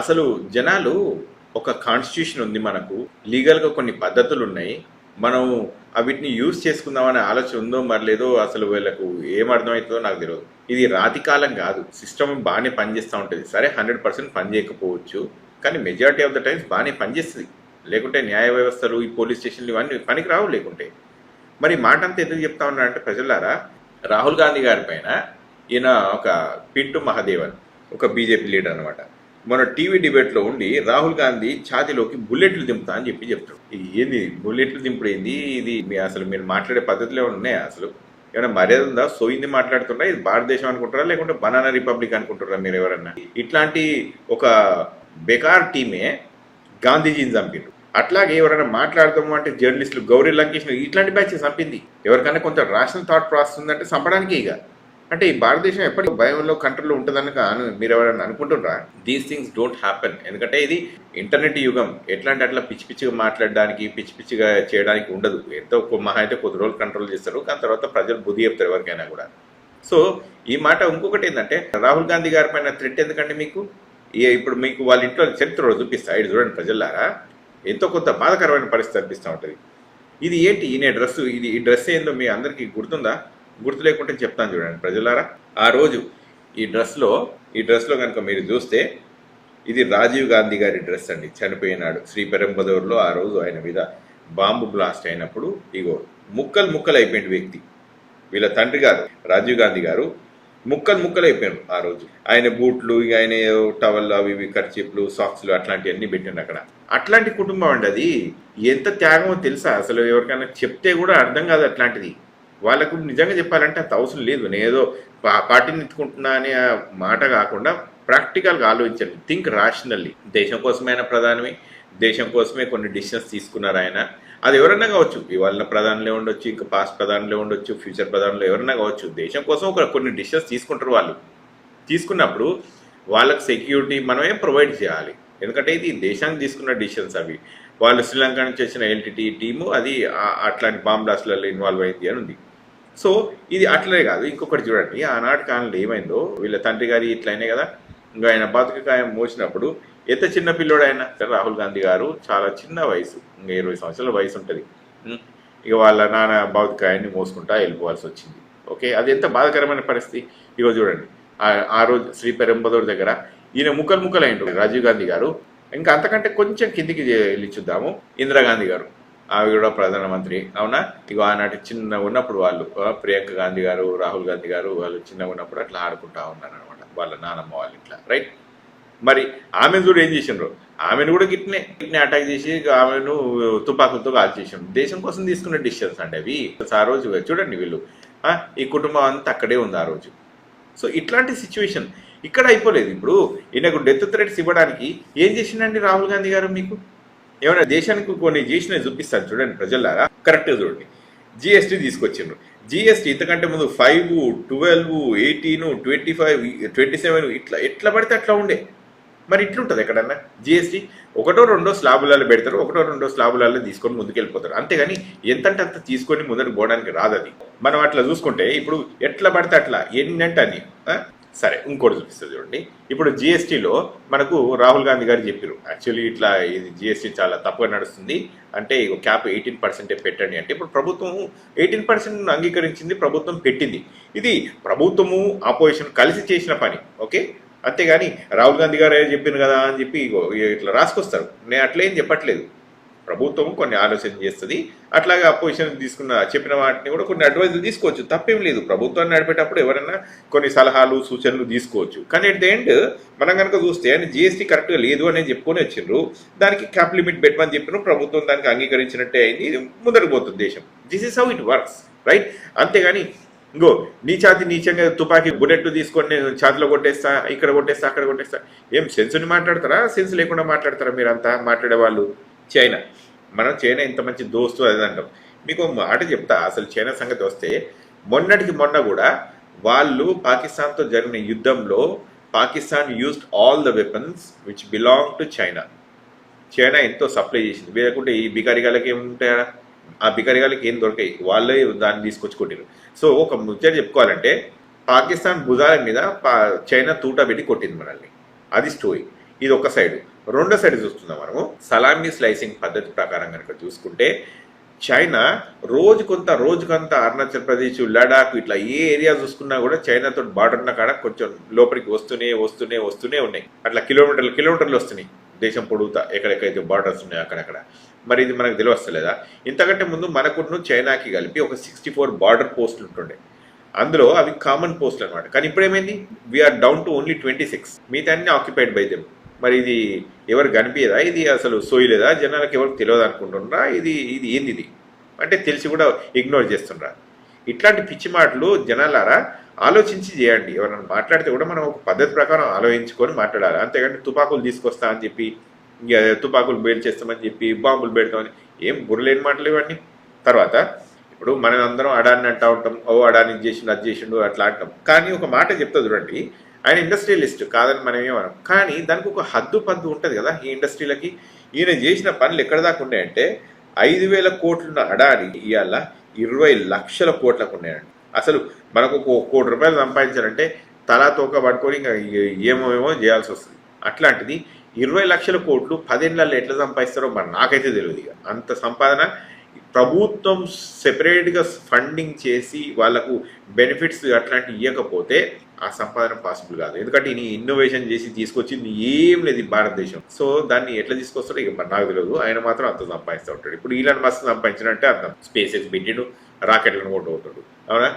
అసలు జనాలు ఒక కాన్స్టిట్యూషన్ ఉంది మనకు. లీగల్గా కొన్ని పద్ధతులు ఉన్నాయి మనం వీటిని యూజ్ చేసుకుందామనే ఆలోచన ఉందో మరి లేదో అసలు వీళ్ళకు ఏం అర్థమవుతుందో నాకు తెలియదు ఇది రాతి కాలం కాదు. సిస్టమ్ బాగానే పనిచేస్తూ ఉంటుంది. సరే హండ్రెడ్ పర్సెంట్ పని చేయకపోవచ్చు. కానీ మెజారిటీ ఆఫ్ ద టైమ్స్ బాగానే పనిచేస్తుంది. లేకుంటే న్యాయ వ్యవస్థలు ఈ పోలీస్ స్టేషన్లు ఇవన్నీ పనికి రావు లేకుంటే. మరి మాట అంతా ఎందుకు చెప్తా ఉన్నారంటే ప్రజలారా రాహుల్ గాంధీ గారి పైన ఈయన ఒక పింటు మహాదేవన్ ఒక బీజేపీ లీడర్ అనమాట మన టీవీ డిబేట్లో ఉండి రాహుల్ గాంధీ ఛాతీలోకి బుల్లెట్లు దింపుతా అని చెప్పి చెప్తాడు. ఏంది బుల్లెట్లు దింపుడు ఏంది? ఇది మీ అసలు మీరు మాట్లాడే పద్ధతులు ఏమైనా ఉన్నాయా అసలు? ఏమైనా మర్యాద ఉందా? సోయింది మాట్లాడుతున్నారా? ఇది భారతదేశం అనుకుంటారా లేకుంటే బనానా రిపబ్లిక్ అనుకుంటారా మీరు ఎవరన్నా? ఇట్లాంటి ఒక బెకార్ టీమే గాంధీజీని చంపిండ్రు. అట్లాగే ఎవరైనా మాట్లాడతాము అంటే జర్నలిస్టులు గౌరీ లంకేష్ ఇట్లాంటి బ్యాచ్ చంపింది. ఎవరికైనా కొంచెం రాషనల్ థాట్ ప్రాసెస్ ఉందంటే చంపడానికి ఇక. అంటే ఈ భారతదేశం ఎప్పటికీ భయంలో కంట్రోల్లో ఉంటుందనక మీరు ఎవరైనా అనుకుంటున్నారా? దీస్ థింగ్స్ డోంట్ హ్యాపెన్ ఎందుకంటే ఇది ఇంటర్నెట్ యుగం. ఎట్లా అంటే అట్లా పిచ్చి పిచ్చిగా మాట్లాడడానికి పిచ్చి పిచ్చిగా చేయడానికి ఉండదు. ఎంతో మహా అయితే కొద్ది రోజులు కంట్రోల్ చేస్తారు. కానీ తర్వాత ప్రజలు బుద్ధి చెప్తారు ఎవరికైనా కూడా. సో ఈ మాట ఇంకొకటి ఏంటంటే రాహుల్ గాంధీ గారి పైన థ్రెట్ ఎందుకంటే మీకు? ఇప్పుడు మీకు వాళ్ళ ఇంట్లో చరిత్ర చూపిస్తా. ఇది చూడండి ప్రజలారా. ఎంతో కొంత బాధకరమైన పరిస్థితి అనిపిస్తూ ఉంటుంది. ఇది ఏంటి? ఈయన డ్రెస్ ఇది ఈ డ్రెస్ ఏందో మీ అందరికీ గుర్తుందా? గుర్తు లేకుంటే చెప్తాను చూడండి ప్రజలారా. ఆ రోజు ఈ డ్రెస్లో ఈ డ్రెస్లో కనుక మీరు చూస్తే ఇది రాజీవ్ గాంధీ గారి డ్రెస్ అండి చనిపోయినాడు. శ్రీ పెరంబదూరులో ఆ రోజు ఆయన మీద బాంబు బ్లాస్ట్ అయినప్పుడు ఇగో ముక్కలు ముక్కలు అయిపోయింది వ్యక్తి. వీళ్ళ తండ్రి గారు రాజీవ్ గాంధీ గారు ముక్కలు ముక్కలు అయిపోయారు ఆ రోజు. ఆయన బూట్లు ఇక ఆయన టవల్ అవి ఇవి కర్చీప్లు సాక్స్లు అట్లాంటివన్నీ పెట్టిండు అక్కడ. అట్లాంటి కుటుంబం అండి అది. ఎంత త్యాగమో తెలుసా? అసలు ఎవరికైనా చెప్తే కూడా అర్థం కాదు అట్లాంటిది. వాళ్ళకు నిజంగా చెప్పాలంటే అంత అవసరం లేదు. నేను ఏదో పా- పార్టీని ఎత్తుకుంటున్నా అనే మాట కాకుండా ప్రాక్టికల్గా ఆలోచించండి. Think rationally. దేశం కోసమైన ప్రధానమే. దేశం కోసమే కొన్ని డిసిషన్స్ తీసుకున్నారు ఆయన. అది ఎవరన్నా కావచ్చు. ఇవాళ ప్రధానిలో ఉండొచ్చు ఇంకా పాస్ట్ ప్రధానులే ఉండొచ్చు ఫ్యూచర్ ప్రధానంలో ఎవరన్నా కావచ్చు. దేశం కోసం ఒక కొన్ని డిసిషన్స్ తీసుకుంటారు వాళ్ళు. తీసుకున్నప్పుడు వాళ్ళకి సెక్యూరిటీ మనమే ప్రొవైడ్ చేయాలి. ఎందుకంటే ఇది దేశానికి తీసుకున్న డిసిషన్స్ అవి. వాళ్ళు శ్రీలంక నుంచి వచ్చిన ఎల్టీటీ టీము అది అట్లాంటి బాంబ్ బ్లాస్ట్లలో ఇన్వాల్వ్ అయింది అని ఉంది. సో ఇది అట్లనే కాదు. ఇంకొకటి చూడండి. ఆనాటి కాలంలో ఏమైందో? వీళ్ళ తండ్రి గారి ఇట్లయినాయి కదా? ఇంకా ఆయన బతుకకాయం మోసినప్పుడు ఎంత చిన్న పిల్లోడు ఆయన రాహుల్ గాంధీ గారు చాలా చిన్న వయసు. ఇంకా ఇరవై సంవత్సరాల వయసు ఉంటుంది. ఇక వాళ్ళ నాన్న బతుకాయాన్ని మోసుకుంటా వెళ్ళిపోవాల్సి వచ్చింది. ఓకే? అది ఎంత బాధాకరమైన పరిస్థితి? ఇగో చూడండి. ఆ- రోజు శ్రీ పెరంబదూర్ దగ్గర ఈయన ముక్కలు ముక్కలు అయిండు రాజీవ్ గాంధీ గారు. ఇంకా అంతకంటే కొంచెం కిందికి వెళ్ళి చూద్దాము. ఇందిరాగాంధీ గారు. ఆమె కూడా ప్రధానమంత్రి. అవునా? ఇక ఆనాటి చిన్న ఉన్నప్పుడు వాళ్ళు ప్రియాంక గాంధీ గారు రాహుల్ గాంధీ గారు వాళ్ళు చిన్నగా ఉన్నప్పుడు అట్లా ఆడుకుంటా ఉన్నారు అనమాట వాళ్ళ నానమ్మ వాళ్ళు ఇట్లా రైట్? మరి ఆమెను కూడా ఏం చేసిండ్రు? ఆమెను కూడా గిట్నే గిట్నే అటాక్ చేసి ఆమెను తుపాకులతో కాల్ చేసిండ్రు. దేశం కోసం తీసుకున్న డిసిషన్స్ అండి అవి. ఆ రోజు చూడండి వీళ్ళు. ఈ కుటుంబం అంతా అక్కడే ఉంది ఆ రోజు. సో ఇట్లాంటి సిచ్యువేషన్ ఇక్కడ అయిపోలేదు. ఇప్పుడు ఈయనకు డెత్ థ్రెట్స్ ఇవ్వడానికి ఏం చేసిండండి రాహుల్ గాంధీ గారు మీకు? ఏమైనా దేశానికి కొన్ని చేసినవి చూపిస్తాను చూడండి ప్రజలారా. కరెక్ట్గా చూడండి. జిఎస్టీ తీసుకొచ్చిండ్రు. జిఎస్టీ ఇంతకంటే ముందు five twelve eighteen twenty five twenty seven ఇట్లా ఎట్లా పడితే అట్లా ఉండే. మరి ఇట్లుంటుంది ఎక్కడన్నా జిఎస్టీ ఒకటో రెండో స్లాబులలో పెడతారు ఒకటో రెండో స్లాబులలో తీసుకొని ముందుకెళ్ళిపోతారు. అంతేగాని ఎంతంటే అంత తీసుకొని ముందరకు పోవడానికి రాదు అది. మనం అట్లా చూసుకుంటే ఇప్పుడు ఎట్లా పడితే అట్లా ఎన్నంటే అని సరే ఇంకోటి చూపిస్తుంది చూడండి. ఇప్పుడు జిఎస్టీలో మనకు రాహుల్ గాంధీ గారు చెప్పారు యాక్చువల్లీ ఇట్లా ఇది జిఎస్టీ చాలా తప్పుగా నడుస్తుంది. అంటే క్యాప్ ఎయిటీన్ పర్సెంటే పెట్టండి అంటే ఇప్పుడు ప్రభుత్వం ఎయిటీన్ పర్సెంట్ అంగీకరించింది ప్రభుత్వం పెట్టింది. ఇది ప్రభుత్వము ఆపోజిషన్ కలిసి చేసిన పని ఓకే? అంతేగాని రాహుల్ గాంధీ గారు చెప్పింది కదా అని చెప్పి ఇట్లా రాసుకొస్తారు. నేను అట్లేం చెప్పట్లేదు. ప్రభుత్వం కొన్ని ఆలోచన చేస్తుంది. అట్లాగే అపోజిషన్ తీసుకున్న చెప్పిన వాటిని కూడా కొన్ని అడ్వైజులు తీసుకోవచ్చు. తప్పేం లేదు. ప్రభుత్వాన్ని నడిపేటప్పుడు ఎవరైనా కొన్ని సలహాలు సూచనలు తీసుకోవచ్చు. కానీ అట్ ద ఎండ్ మనం కనుక చూస్తే ఆయన జిఎస్టీ కరెక్ట్గా లేదు అని చెప్పుకొని వచ్చిండ్రు. దానికి క్యాప్ లిమిట్ పెట్టమని చెప్పిన ప్రభుత్వం దానికి అంగీకరించినట్టే అయింది. ముందరకు పోతుంది దేశం. This is how it works right అంతేగాని ఇంకో నీ ఛాతి నీచంగా తుపాకీ బుల్లెట్లు తీసుకొని నేను ఛాతిలో కొట్టేస్తా ఇక్కడ కొట్టేస్తా అక్కడ కొట్టేస్తా. ఏం సెన్స్ని మాట్లాడతారా? సెన్స్ లేకుండా మాట్లాడతారా మీరంతా మాట్లాడే వాళ్ళు చైనా. మనం చైనా ఇంత మంచి దోస్తు అది అంటాం. మీకు మాట చెప్తా అసలు చైనా సంగతి వస్తే మొన్నటికి మొన్న కూడా వాళ్ళు పాకిస్తాన్తో జరిగిన యుద్ధంలో Pakistan used all the weapons which belong to China China ఎంతో సప్లై చేసింది. లేకుంటే ఈ బికారిగాలకి ఏముంటాయా? ఆ బికారిగాలకి ఏం దొరకాయి? వాళ్ళే దాన్ని తీసుకొచ్చి సో ఒక ముచ్చట చెప్పుకోవాలంటే పాకిస్తాన్ భుజాల మీద పా- చైనా తూట పెట్టి కొట్టింది మనల్ని. అది స్టోరీ ఇది ఒక సైడ్ రెండో సైడ్ చూస్తున్నాం మనము. సలామీ స్లైసింగ్ పద్ధతి ప్రకారం కనుక చూసుకుంటే చైనా రోజు కొంత రోజు కొంత అరుణాచల్ ప్రదేశ్ లడాక్ ఇట్లా ఏ ఏరియా చూసుకున్నా కూడా చైనాతో బార్డర్ ఉన్న కాడ కొంచెం లోపలికి వస్తూనే వస్తూనే వస్తూనే ఉన్నాయి. అట్లా కిలోమీటర్లు కిలోమీటర్లు వస్తున్నాయి. దేశం పొడుగుతా ఎక్కడెక్కడైతే బార్డర్స్ ఉన్నాయో అక్కడక్కడ. మరి ఇది మనకు తెలియస్తలేదా ఇంతకంటే ముందు మనకును చైనాకి కలిపి ఒక సిక్స్టీ ఫోర్ బార్డర్ పోస్టులు ఉంటుండే. అందులో అవి కామన్ పోస్టులు అనమాట కానీ ఇప్పుడు ఏమైంది we're down to only twenty six మిగతా అన్ని ఆక్యుపైడ్ బై దెమ్ మరి ఇది ఎవరు కనిపించదా ఇది అసలు సోయలేదా? జనాలకు ఎవరికి తెలియదు అనుకుంటున్నారా? ఇది ఇది ఏంది ఇది అంటే తెలిసి కూడా ఇగ్నోర్ చేస్తుండ్రా. ఇట్లాంటి పిచ్చి మాటలు జనాలారా ఆలోచించి చేయండి. ఎవరైనా మాట్లాడితే కూడా మనం ఒక పద్ధతి ప్రకారం ఆలోచించుకొని మాట్లాడాలి. అంతేగాని తుపాకులు తీసుకొస్తా అని చెప్పి ఇంకా తుపాకులు బేల్ చేస్తామని చెప్పి బాంబులు పెడతామని ఏం బుర్రలేని మాటలు ఇవన్నీ? తర్వాత ఇప్పుడు మనం అందరం అడాన్ని అంటా ఉంటాం. ఓ అడాని చేసిండు అది చేసిండు అట్లా అంటాం. కానీ ఒక మాట చెప్తా చూడండి. ఆయన ఇండస్ట్రియలిస్ట్ కాదని మనం ఏమనం కానీ దానికి ఒక హద్దు పద్దు ఉంటుంది కదా ఈ ఇండస్ట్రీలకి ఈయన చేసిన పనులు ఎక్కడ దాకా ఉన్నాయంటే ఐదు వేల కోట్లున్న అడాని ఇవాళ ఇరవై లక్షల కోట్లకు ఉన్నాయండి అసలు మనకు ఒక కోటి రూపాయలు సంపాదించాలంటే తలా తోక పట్టుకొని ఇంకా ఏమో ఏమో చేయాల్సి వస్తుంది. అట్లాంటిది ఇరవై లక్షల కోట్లు పదేళ్ళల్లో ఎట్లా సంపాదిస్తారో మరి నాకైతే తెలియదు ఇక. అంత సంపాదన ప్రభుత్వం సెపరేట్గా ఫండింగ్ చేసి వాళ్ళకు బెనిఫిట్స్ అట్లాంటివి ఇవ్వకపోతే ఆ సంపాదన పాసిబుల్ కాదు. ఎందుకంటే ఈయన ఇన్నోవేషన్ చేసి తీసుకొచ్చింది ఏం లేదు భారతదేశం. సో దాన్ని ఎట్లా తీసుకొస్తాడో ఇక నాకు తెలియదు ఆయన మాత్రం అంత సంపాదిస్తూ ఉంటాడు. ఇప్పుడు ఈలాన్ మస్తు సంపాదించినట్టే అర్థం స్పేస్ ఎక్స్ పెట్టిండు రాకెట్లను కొట్టు అవుతాడు అవునా?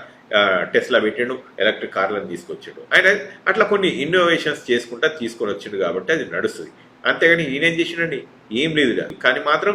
టెస్లా పెట్టిండు ఎలక్ట్రిక్ కార్లను తీసుకొచ్చాడు. ఆయన అట్లా కొన్ని ఇన్నోవేషన్స్ చేసుకుంటా తీసుకొని వచ్చిండు కాబట్టి అది నడుస్తుంది. అంతేగాని ఈయనేం చేసిండండి ఏం లేదు కానీ మాత్రం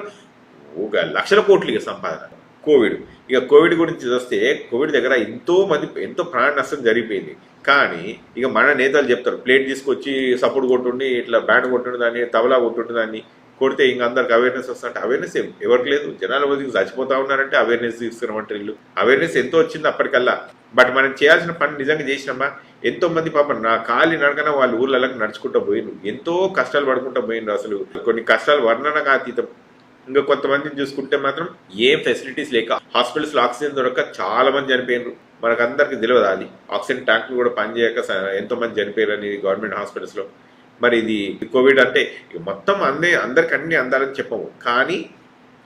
ఒక లక్షల కోట్లు ఇక సంపాదన. కోవిడ్. ఇక కోవిడ్ గురించి చూస్తే కోవిడ్ దగ్గర ఎంతో మంది ఎంతో ప్రాణ నష్టం జరిగిపోయింది. కానీ ఇక మన నేతలు చెప్తారు ప్లేట్ తీసుకొచ్చి సపోర్ట్ కొట్టుండి ఇట్లా బ్యాండ్ కొట్టుండి దాన్ని తబలా కొట్టుండి దాన్ని కొడితే ఇంక అందరికి అవేర్నెస్ వస్తుందంటే అవేర్నెస్ ఏం? ఎవరికి లేదు. జనాల మధ్యకి చచ్చిపోతా ఉన్నారంటే అవేర్నెస్ తీసుకురమంటారు వీళ్ళు. అవేర్నెస్ ఎంతో వచ్చింది అప్పటికల్లా. బట్ మనం చేయాల్సిన పని నిజంగా చేసినామా? ఎంతో మంది పాపం నా కాలి నడకన వాళ్ళ ఊర్లలో నడుచుకుంటూ పోయిండ్రు ఎంతో కష్టాలు పడుకుంటూ పోయిండ్రు అసలు. కొన్ని కష్టాలు వర్ణనగా అతీతం ఇంకా కొంతమందిని చూసుకుంటే మాత్రం ఏం ఫెసిలిటీస్ లేక హాస్పిటల్స్లో ఆక్సిజన్ దొరక చాలా మంది చనిపోయినారు మనకు అందరికీ తెలియదు అది. ఆక్సిజన్ ట్యాంకులు కూడా పనిచేయక స- ఎంతో మంది చనిపోయారు అని గవర్నమెంట్ హాస్పిటల్స్లో. మరి ఇది కోవిడ్ అంటే ఇక మొత్తం అన్నీ అందరికి అన్ని అందాలని చెప్పము. కానీ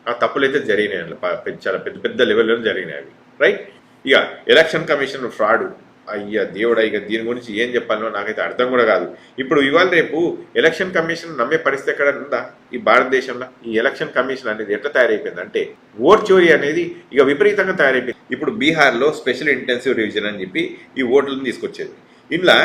ఆ తప్పులైతే జరిగినాయి. ప- పెద్ద- చాలా పెద్ద పెద్ద లెవెల్లో జరిగినాయి అవి. రైట్? ఇక ఎలక్షన్ కమిషన్ ఫ్రాడ్. అయ్యా దేవుడా ఇక దీని గురించి ఏం చెప్పాలో నాకైతే అర్థం కూడా కాదు. ఇప్పుడు ఇవాళ రేపు ఎలక్షన్ కమిషన్ నమ్మే పరిస్థితి ఎక్కడ ఉందా? ఈ భారతదేశంలో ఈ ఎలక్షన్ కమిషన్ అనేది ఎట్లా తయారైపోయింది? అంటే ఓట్ చోరీ అనేది ఇక విపరీతంగా తయారైపోయింది. ఇప్పుడు బీహార్లో స్పెషల్ ఇంటెన్సివ్ రివిజన్ అని చెప్పి ఈ ఓట్లను తీసుకొచ్చేది. ఇంట్లో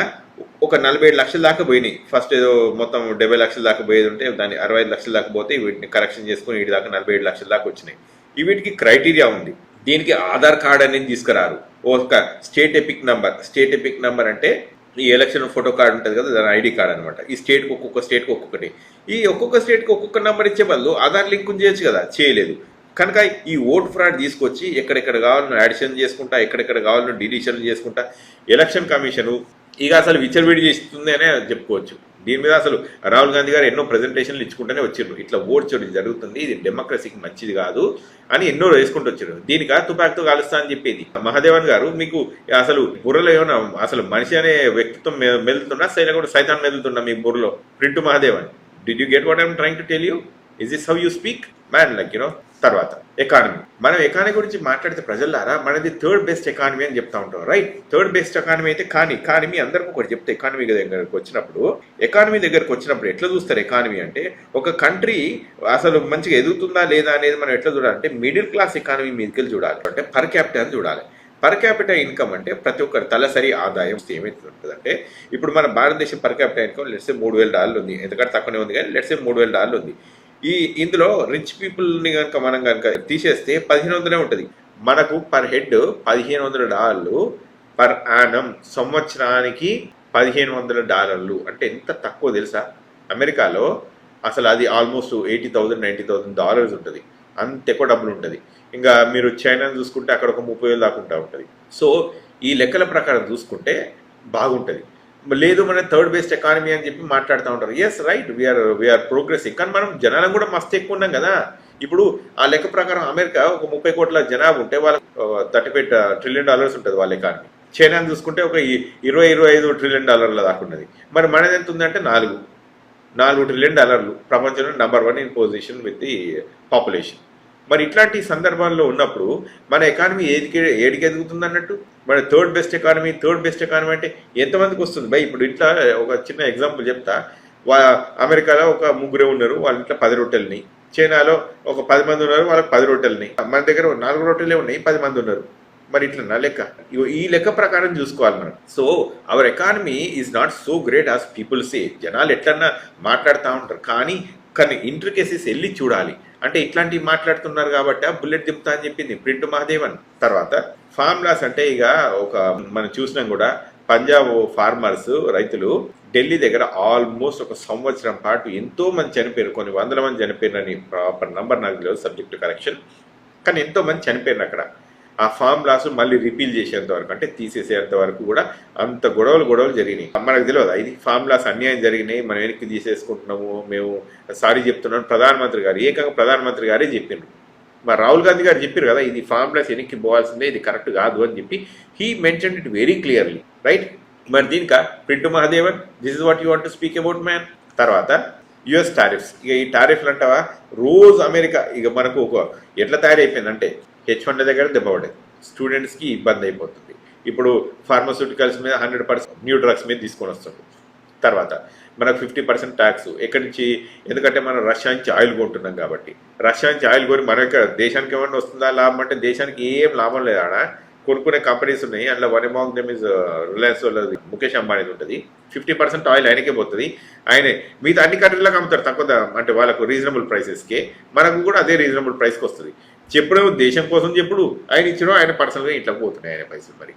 ఒక నలభై ఏడు లక్షల దాకా పోయినాయి. ఫస్ట్ ఏదో మొత్తం డెబ్బై లక్షల దాకా పోయేది ఉంటే దాన్ని అరవై ఐదు లక్షల దాకా పోతే వీటిని కరెక్షన్ చేసుకుని వీటి దాకా నలభై ఏడు లక్షల దాకా వచ్చినాయి. వీటికి క్రైటీరియా ఉంది. దీనికి ఆధార్ కార్డ్ అనేది తీసుకురారు. ఒక state EPIC number state EPIC number అంటే ఈ ఎలక్షన్ ఫోటో కార్డ్ ఉంటుంది కదా దాని ఐడి కార్డ్ అనమాట ఈ స్టేట్కి ఒక్కొక్క స్టేట్కి ఒక్కొక్కటి. ఈ ఒక్కొక్క స్టేట్కి ఒక్కొక్క నెంబర్ ఇచ్చే బదులు ఆధార్ లింక్ చేయొచ్చు కదా? చేయలేదు. కనుక ఈ ఓట్ ఫ్రాడ్ తీసుకొచ్చి ఎక్కడెక్కడ కావాలనో యాడిషన్ చేసుకుంటా ఎక్కడెక్కడ కావాలనో డిలీషన్ చేసుకుంటా ఎలక్షన్ కమిషను ఇక అసలు విచ్చలవిడి చేస్తుంది అనే చెప్పుకోవచ్చు. దీని మీద అసలు రాహుల్ గాంధీ గారు ఎన్నో ప్రజెంటేషన్లు ఇచ్చుకుంటూనే వచ్చిండ్రు ఇట్లా ఓట్ చోటు జరుగుతుంది ఇది డెమోక్రసీకి మంచిది కాదు అని ఎన్నో వేసుకుంటూ వచ్చారు దీనికా తుపాకుతో కాలుస్తా అని చెప్పేది. మహాదేవన్ గారు మీకు అసలు బుర్రలో ఏమైనా అసలు మనిషి అనే వ్యక్తిత్వం మెదులుతున్నా సైనా కూడా సైతాన్ మెదులుతున్నా మీ బుర్రలో? Print Mahadevan. Did you get what I'm trying to tell you is is how you speak man like you know తర్వాత ఎకానమీ మనం ఎకానమీ గురించి మాట్లాడితే ప్రజల్లారా మనది థర్డ్ బెస్ట్ ఎకానమీ అని చెప్తా ఉంటాం రైట్ థర్డ్ బెస్ట్ ఎకానమీ అయితే కానీ ఎకానమీ అందరికీ ఒకటి చెప్తే ఎకానమీ దగ్గరకు వచ్చినప్పుడు ఎకానమీ దగ్గరకు వచ్చినప్పుడు ఎట్లా చూస్తారు ఎకానమీ అంటే ఒక కంట్రీ అసలు మంచిగా ఎదుగుతుందా లేదా అనేది మనం ఎట్లా చూడాలంటే మిడిల్ క్లాస్ ఎకానమీ మీదకి చూడాలి. అంటే పర్ క్యాపిటల్ అని చూడాలి. పర్ క్యాపిటల్ ఇన్కమ్ అంటే ప్రతి ఒక్కరి తలసరి ఆదాయం ఏమైతే ఉంటుందంటే ఇప్పుడు మన భారతదేశం పర్ క్యాపిటల్ ఇన్కమ్ లెట్సే మూడు వేల డాలర్లు ఉంది. ఎందుకంటే తక్కువనే ఉంది కానీ లెట్సే మూడు వేల డాలర్లు ఉంది. ఈ ఇందులో రిచ్ పీపుల్ని కనుక మనం కనుక తీసేస్తే పదిహేను వందలే ఉంటుంది. మనకు పర్ హెడ్ పదిహేను వందల డాలర్లు పర్ యానం సంవత్సరానికి పదిహేను వందల డాలర్లు. అంటే ఎంత తక్కువ తెలుసా? అమెరికాలో అసలు అది almost eighty thousand ninety thousand dollars ఉంటుంది. అంత ఎక్కువ డబ్బులు ఉంటుంది. ఇంకా మీరు చైనా చూసుకుంటే అక్కడ ఒక ముప్పై వేలు దాకా ఉంటా ఉంటుంది. సో ఈ లెక్కల ప్రకారం చూసుకుంటే బాగుంటుంది. లేదు మన థర్డ్ బేస్డ్ ఎకానమీ అని చెప్పి మాట్లాడుతూ ఉంటారు. Yes right we're we're progressing కానీ మనం జనాలను కూడా మస్తు ఎక్కువ ఉన్నాం కదా. ఇప్పుడు ఆ లెక్క ప్రకారం అమెరికా ఒక ముప్పై కోట్ల జనాభా ఉంటే వాళ్ళ థర్టీ ఫైవ్ ట్రిలియన్ డాలర్స్ ఉంటుంది వాళ్ళ ఎకానమీ చైనాని చూసుకుంటే ఒక ఇరవై ఇరవై ఐదు ట్రిలియన్ డాలర్ల దాకా ఉన్నది. మరి మనది ఎంత ఉందంటే నాలుగు. నాలుగు ట్రిలియన్ డాలర్లు ప్రపంచంలో number one in position with the population మరి ఇట్లాంటి సందర్భాల్లో ఉన్నప్పుడు మన ఎకానమీ ఏదికి ఏడికి ఎదుగుతుంది అన్నట్టు మన third best economy third best economy అంటే ఎంతమందికి వస్తుంది? బై ఇప్పుడు ఇట్లా ఒక చిన్న ఎగ్జాంపుల్ చెప్తా. వా అమెరికాలో ఒక ముగ్గురే ఉన్నారు వాళ్ళ ఇంట్లో పది రొట్టెలని. చైనాలో ఒక పది మంది ఉన్నారు వాళ్ళకి పది రొట్టెలని. మన దగ్గర నాలుగు రొట్టెలే ఉన్నాయి పది మంది ఉన్నారు. మరి ఇట్లా నా లెక్క ఈ లెక్క ప్రకారం చూసుకోవాలి మనం. So our economy is not so great as people say జనాలు ఎట్లన్నా మాట్లాడుతూ ఉంటారు. కానీ కానీ ఇంట్రికేసీస్ వెళ్ళి చూడాలి. అంటే ఇట్లాంటివి మాట్లాడుతున్నారు కాబట్టి బుల్లెట్ దింపుతా అని చెప్పింది ప్రింట్ మహాదేవన్ తర్వాత. ఫార్ములాస్ అంటే ఇక ఒక మనం చూసినాం కూడా పంజాబ్ ఫార్మర్స్ రైతులు ఢిల్లీ దగ్గర ఆల్మోస్ట్ ఒక సంవత్సరం పాటు ఎంతో మంది చనిపోయారు. కొన్ని వందల మంది చనిపోయారని ప్రాపర్ నంబర్ నాకు తెలియదు సబ్జెక్టు కరెక్షన్. కానీ ఎంతో మంది చనిపోయారు అక్కడ. ఆ ఫామ్ లాస్ మళ్ళీ రిపీల్ చేసేంత వరకు అంటే తీసేసేంత వరకు కూడా అంత గొడవలు గొడవలు జరిగినాయి. మనకు తెలియదు ఇది ఫామ్ లాస్ అన్యాయం జరిగినాయి మనం వెనక్కి తీసేసుకుంటున్నాము మేము సారీ చెప్తున్నాం ప్రధానమంత్రి గారు ఏకంగా ప్రధానమంత్రి గారే చెప్పిండ్రు. మరి రాహుల్ గాంధీ గారు చెప్పారు కదా ఇది ఫామ్ లాస్ వెనక్కి పోవాల్సిందే ఇది కరెక్ట్ కాదు అని చెప్పి he mention it very clearly right? మరి దీనిక print Mahadevan this is what you want to speak about man? తర్వాత యుఎస్ టారిఫ్స్ ఇక ఈ టారిఫ్లు అంటావా? రోజు అమెరికా ఇక మనకు ఒక ఎట్లా తయారైపోయిందంటే హెచ్ వన్ దగ్గర దెబ్బపడే స్టూడెంట్స్కి ఇబ్బంది అయిపోతుంది. ఇప్పుడు ఫార్మస్యూటికల్స్ మీద హండ్రెడ్ పర్సెంట్ న్యూ డ్రగ్స్ మీద తీసుకొని వస్తుంది తర్వాత మనకు ఫిఫ్టీ పర్సెంట్ ట్యాక్స్ ఎక్కడి నుంచి? ఎందుకంటే మనం రష్యా నుంచి ఆయిల్ కొంటున్నాం కాబట్టి. రష్యా నుంచి ఆయిల్ కొని మన యొక్క దేశానికి ఏమన్నా వస్తుందా లాభం అంటే దేశానికి ఏం లాభం లేదా కొనుక్కునే కంపెనీస్ ఉన్నాయి. అందులో one among them is Reliance వాళ్ళది ముఖేష్ అంబానీ ఉంటుంది. ఫిఫ్టీ పర్సెంట్ ఆయిల్ ఆయనకే పోతుంది. ఆయనే మిగతా అన్ని కంట్రీలకు అమ్ముతారు. తక్కువ అంటే వాళ్ళకు రీజనబుల్ ప్రైసెస్కి మనకు కూడా అదే రీజనబుల్ ప్రైస్కి వస్తుంది. చెప్పడం దేశం కోసం చెప్పుడు ఆయన ఇచ్చడం ఆయన పర్సనల్గా ఇంట్లో పోతున్నాయి ఆయన పైసలు మరి.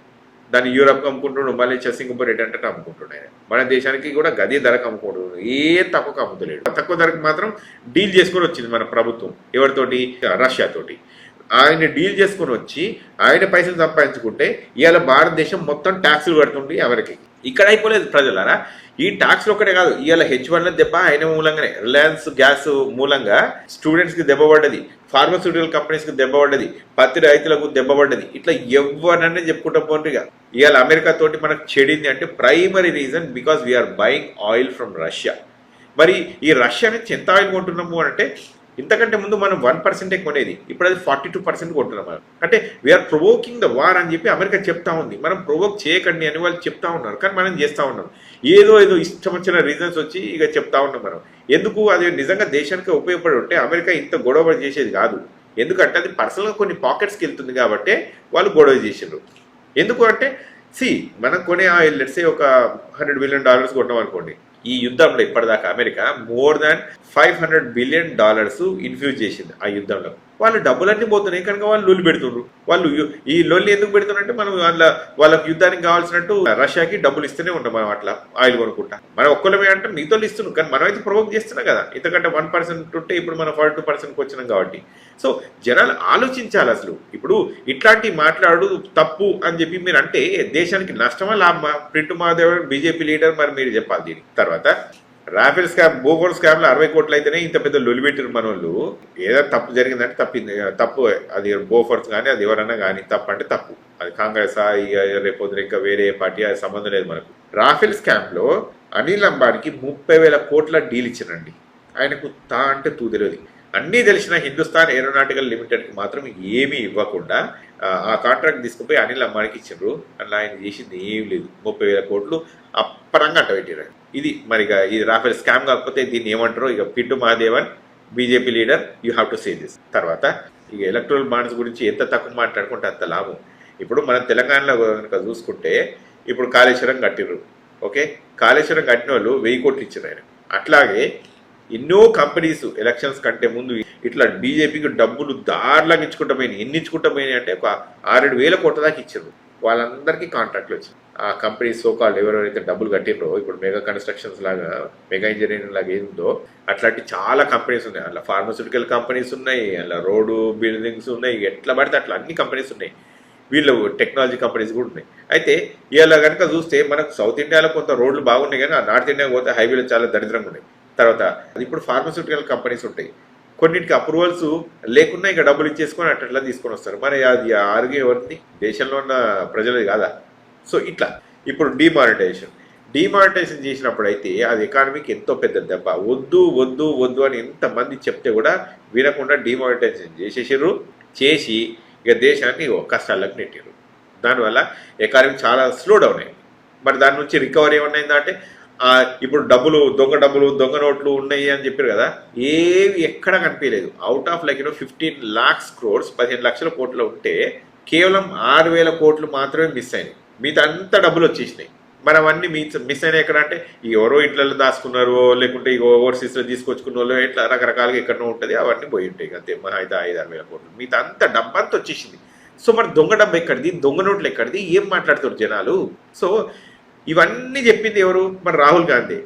దాన్ని యూరప్ అమ్ముకుంటుండు మళ్ళీ సింగపూర్ అంటే అమ్ముకుంటుండు ఆయన. మన దేశానికి కూడా గది ధరకు అమ్ముకుంటున్నాడు ఏ తక్కువకు అమ్ముతలేడు. తక్కువ ధరకు మాత్రం డీల్ చేసుకొని వచ్చింది మన ప్రభుత్వం ఎవరితోటి? రష్యాతోటి ఆయన డీల్ చేసుకొని వచ్చి ఆయన పైసలు సంపాదించుకుంటే ఇవాళ భారతదేశం మొత్తం ట్యాక్సులు కడుతుంది ఎవరికి? ఇక్కడ అయిపోలేదు ప్రజలారా. ఈ ట్యాక్స్ ఒక్కటే కాదు ఇవాళ హెచ్ వన్ దెబ్బ ఆయన మూలంగానే రిలయన్స్ గ్యాస్ మూలంగా స్టూడెంట్స్కి దెబ్బ పడ్డది ఫార్మస్యూటికల్ కంపెనీస్కి దెబ్బ పడ్డది పత్తి రైతులకు దెబ్బ పడ్డది. ఇట్లా ఎవరన్నా చెప్పుకుంటా పోండి ఇక. ఇవాళ అమెరికా తోటి మనకు చెడింది అంటే primary reason because we're buying oil from Russia మరి ఈ రష్యా నుంచి ఎంత ఆయిల్ కొంటున్నాము అంటే ఇంతకంటే ముందు మనం వన్ పర్సెంటే కొనేది. ఇప్పుడు అది ఫార్టీ టూ పర్సెంట్ కొంటున్నాం మనం. అంటే వీఆర్ ప్రొవోకింగ్ ద వార్ అని చెప్పి అమెరికా చెప్తా ఉంది. మనం ప్రొవోక్ చేయకండి అని వాళ్ళు చెప్తా ఉన్నారు. కానీ మనం చేస్తూ ఉన్నాం. ఏదో ఏదో ఇష్టం వచ్చిన రీజన్స్ వచ్చి ఇక చెప్తా ఉన్నాం మనం. ఎందుకు? అది నిజంగా దేశానికి ఉపయోగపడి ఉంటే అమెరికా ఇంత గొడవ చేసేది కాదు. ఎందుకంటే అది పర్సనల్గా కొన్ని పాకెట్స్కి వెళ్తుంది కాబట్టి వాళ్ళు గొడవ చేసిండ్రు. ఎందుకు అంటే సి మనం కొనే ఆయిల్ లెట్సే ఒక హండ్రెడ్ బిలియన్ డాలర్స్ కొన్నాం అనుకోండి. ఈ యుద్ధంలో ఇప్పటిదాకా America more than five hundred billion dollars infuse చేసింది ఆ యుద్ధంలో. వాళ్ళు డబ్బులన్నీ పోతున్నాయి. కనుక వాళ్ళు లొల్లి పెడుతున్నారు వాళ్ళు ఈ లొల్లి ఎందుకు పెడుతున్నారంటే మనం వాళ్ళ వాళ్ళకి యుద్ధానికి కావాల్సినట్టు రష్యాకి డబ్బులు ఇస్తూనే ఉంటాం మనం అట్లా ఆయిల్ కొనుక్కుంటా. మనం ఒక్కళ్ళమే అంటే మిగతా ఇస్తున్నాం. కానీ మనం అయితే ప్రొవోక్ చేస్తున్నాం కదా. ఇంతకంటే వన్ పర్సెంట్ ఉంటే ఇప్పుడు మనం ఫార్టీ టూ పర్సెంట్కి వచ్చినాం కాబట్టి. సో జనాలు ఆలోచించాలి అసలు. ఇప్పుడు ఇట్లాంటి మాట్లాడు తప్పు అని చెప్పి మీరు అంటే దేశానికి నష్టమా లాభమా? ప్రింట్ మాదేవ్ బీజేపీ లీడర్ మరి మీరు చెప్పాలి దీనికి. తర్వాత రాఫెల్ స్కామ్ బోఫోర్ స్కామ్లో అరవై కోట్లు అయితేనే ఇంత పెద్ద లొలి మన వాళ్ళు ఏదో తప్పు జరిగిందంటే తప్పింది తప్పు. అది బోఫర్స్ కానీ అది ఎవరన్నా కానీ తప్పు అంటే తప్పు. అది కాంగ్రెస్ రేపు ఇంకా వేరే పార్టీ అది సంబంధం లేదు మనకు. రాఫెల్ స్కామ్లో అనిల్ అంబానీకి ముప్పై వేల కోట్ల డీల్ ఇచ్చినండి ఆయనకు తా అంటే తూ తెలియదు అన్నీ తెలిసిన హిందుస్థాన్ ఏరోనాటికల్ లిమిటెడ్కి మాత్రం ఏమీ ఇవ్వకుండా ఆ, కాంట్రాక్ట్ తీసుకుపోయి అనిల్ అంబానీకి ఇచ్చిండ్రు అట్లా ఆయన చేసింది ఏం లేదు. ముప్పై వేల కోట్లు అప్పరంగా అట్ట పెట్టారు ఇది మరి ఇక ఇది రాఫెల్ స్కామ్ కాకపోతే దీన్ని ఏమంటారో ఇక పిట్టు Mahadevan BJP leader you have to say this. తర్వాత ఇక ఎలక్ట్రల్ బాండ్స్ గురించి ఎంత తక్కువ మాట్లాడుకుంటే అంత లాభం. ఇప్పుడు మనం తెలంగాణలో కనుక చూసుకుంటే ఇప్పుడు కాళేశ్వరం కట్టిర్రు ఓకే? కాళేశ్వరం కట్టిన వాళ్ళు వెయ్యి కోట్లు ఇచ్చారు ఆయన. అట్లాగే ఎన్నో కంపెనీస్ ఎలక్షన్స్ కంటే ముందు ఇట్లా బీజేపీకి డబ్బులు దారిలాగా ఇచ్చుకుంటా పోయినాయి. ఎన్ని ఇచ్చుకుంటా పోయినాయి అంటే ఒక ఆరేడు వేల కోట్ల దాకా ఇచ్చారు. వాళ్ళందరికీ కాంట్రాక్ట్లు వచ్చింది ఆ కంపెనీ సోకాల్ ఎవరెవరైతే డబ్బులు కట్టినరో ఇప్పుడు మెగా కన్స్ట్రక్షన్స్ లాగా మెగా ఇంజనీరింగ్ లాగా ఏందో అట్లాంటి చాలా కంపెనీస్ ఉన్నాయి. అట్లా ఫార్మస్యూటికల్ కంపెనీస్ ఉన్నాయి అలా రోడ్డు బిల్డింగ్స్ ఉన్నాయి ఎట్లా పడితే అట్లా అన్ని కంపెనీస్ ఉన్నాయి. వీళ్ళు టెక్నాలజీ కంపెనీస్ కూడా ఉన్నాయి. అయితే ఇలా కనుక చూస్తే మనకు సౌత్ ఇండియాలో కొంత రోడ్లు బాగున్నాయి కానీ ఆ నార్త్ ఇండియా పోతే హైవేలు చాలా దరిద్రంగా ఉన్నాయి. తర్వాత ఇప్పుడు ఫార్మస్యూటికల్ కంపెనీస్ ఉంటాయి. కొన్నిటికి అప్రూవల్స్ లేకున్నా ఇక డబ్బులు ఇచ్చేసుకొని అట్లా తీసుకొని వస్తారు. మరి అది ఆరోగ్యం ఎవరిది? దేశంలో ఉన్న ప్రజలది కాదా? సో ఇట్లా ఇప్పుడు డిమానిటైజేషన్ డిమానిటైజేషన్ చేసినప్పుడు అయితే అది ఎకానమీకి ఎంతో పెద్ద దెబ్బ. వద్దు వద్దు వద్దు అని ఎంతమంది చెప్తే కూడా వినకుండా డిమానిటైజేషన్ చేసేసారు చేసి ఇక దేశాన్ని ఓ కష్టాలకు నెట్టారు దానివల్ల ఎకానమీ చాలా స్లో డౌన్ అయింది. మరి దాని నుంచి రికవరీ ఏమన్నైందా ఇప్పుడు డబ్బులు దొంగ డబ్బులు దొంగ నోట్లు ఉన్నాయి అని చెప్పారు కదా ఏవి ఎక్కడ కనిపించలేదు. Out of like you know fifteen lakhs crores పదిహేను లక్షల కోట్లు ఉంటే కేవలం ఆరు వేల కోట్లు మాత్రమే మిస్ అయినాయి. మిగతా అంత డబ్బులు వచ్చేసినాయి మరి అవన్నీ మిస్ మిస్ అయినా ఎక్కడ అంటే ఈ ఎవరో ఇంట్లో దాచుకున్నారో లేకుంటే ఈ ఓవర్సీస్లో తీసుకొచ్చుకున్న వాళ్ళు ఇట్లా రకరకాలుగా ఎక్కడో ఉంటుంది అవన్నీ పోయి ఉంటాయి అంతే. మన ఐదు ఐదు ఆరు వేల కోట్లు. మిగతా అంత డబ్బంతా వచ్చేసింది. సో మరి దొంగ డబ్బు ఎక్కడిది? దొంగ నోట్లు ఎక్కడిది? ఏం మాట్లాడుతారు జనాలు? సో ఇవన్నీ చెప్పింది ఎవరు? మరి రాహుల్ గాంధీ.